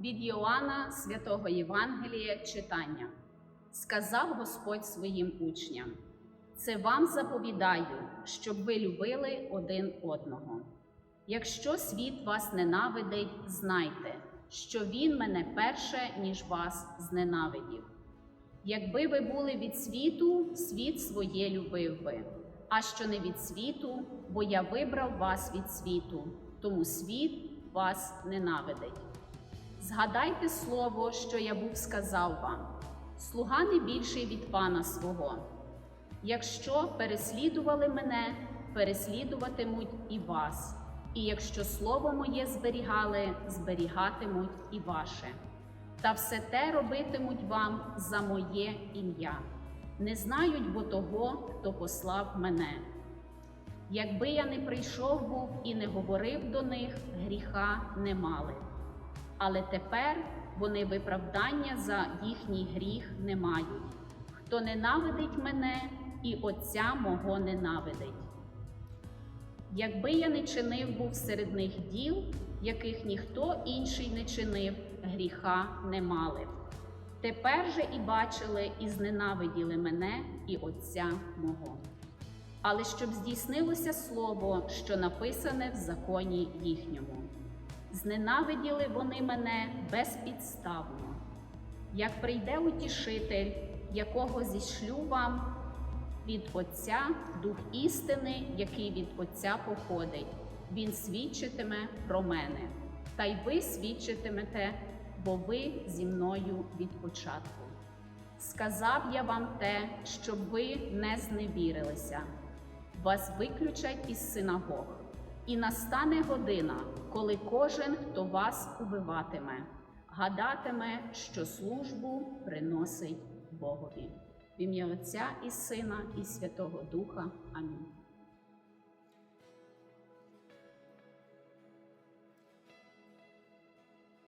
Від Йоанна Святого Євангелія читання. Сказав Господь своїм учням: Це вам заповідаю, щоб ви любили один одного. Якщо світ вас ненавидить, знайте, що він мене перше, ніж вас зненавидів. Якби ви були від світу, світ своє любив би, а що не від світу, бо я вибрав вас від світу, тому світ вас ненавидить. Згадайте слово, що я був сказав вам: слуга не більший від пана свого. Якщо переслідували мене, переслідуватимуть і вас, і якщо слово моє зберігали, зберігатимуть і ваше. Та все те робитимуть вам за моє ім'я. Не знають бо того, хто послав мене. Якби я не прийшов був і не говорив до них, гріха не мали. Але тепер вони виправдання за їхній гріх не мають. Хто ненавидить мене, і Отця мого ненавидить. Якби я не чинив був серед них діл, яких ніхто інший не чинив, гріха не мали. Тепер же і бачили, і зненавиділи мене і Отця мого. Але щоб здійснилося слово, що написане в законі їхньому. Зненавиділи вони мене безпідставно. Як прийде утішитель, якого зішлю вам від Отця Дух істини, який від Отця походить, Він свідчитиме про мене, та й ви свідчитимете, бо ви зі мною від початку. Сказав я вам те, щоб ви не зневірилися. Вас виключать із синагог, і настане година, коли кожен, хто вас убиватиме, гадатиме, що службу приносить Богові. В ім'я Отця і Сина, і Святого Духа. Амінь.